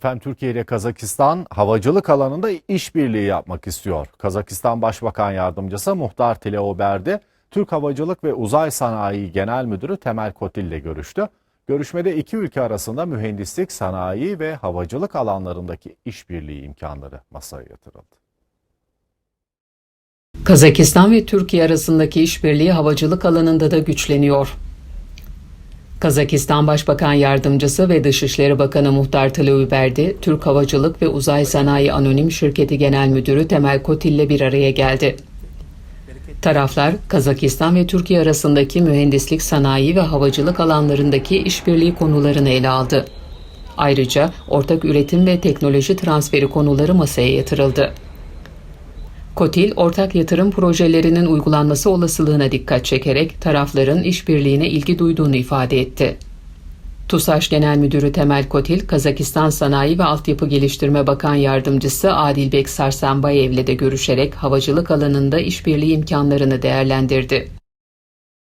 Efendim Türkiye ile Kazakistan havacılık alanında işbirliği yapmak istiyor. Kazakistan Başbakan Yardımcısı Muhtar Tilaoberdi, Türk Havacılık ve Uzay Sanayi Genel Müdürü Temel Kotil ile görüştü. Görüşmede iki ülke arasında mühendislik, sanayi ve havacılık alanlarındaki işbirliği imkanları masaya yatırıldı. Kazakistan ve Türkiye arasındaki işbirliği havacılık alanında da güçleniyor. Kazakistan Başbakan Yardımcısı ve Dışişleri Bakanı Muhtar Tılıuberdi, Türk Havacılık ve Uzay Sanayi Anonim Şirketi Genel Müdürü Temel Kotil ile bir araya geldi. Taraflar, Kazakistan ve Türkiye arasındaki mühendislik, sanayi ve havacılık alanlarındaki işbirliği konularını ele aldı. Ayrıca ortak üretim ve teknoloji transferi konuları masaya yatırıldı. Kotil, ortak yatırım projelerinin uygulanması olasılığına dikkat çekerek tarafların işbirliğine ilgi duyduğunu ifade etti. TUSAŞ Genel Müdürü Temel Kotil, Kazakistan Sanayi ve Altyapı Geliştirme Bakan Yardımcısı Adilbek Sarsanbayev ile de görüşerek havacılık alanında işbirliği imkanlarını değerlendirdi.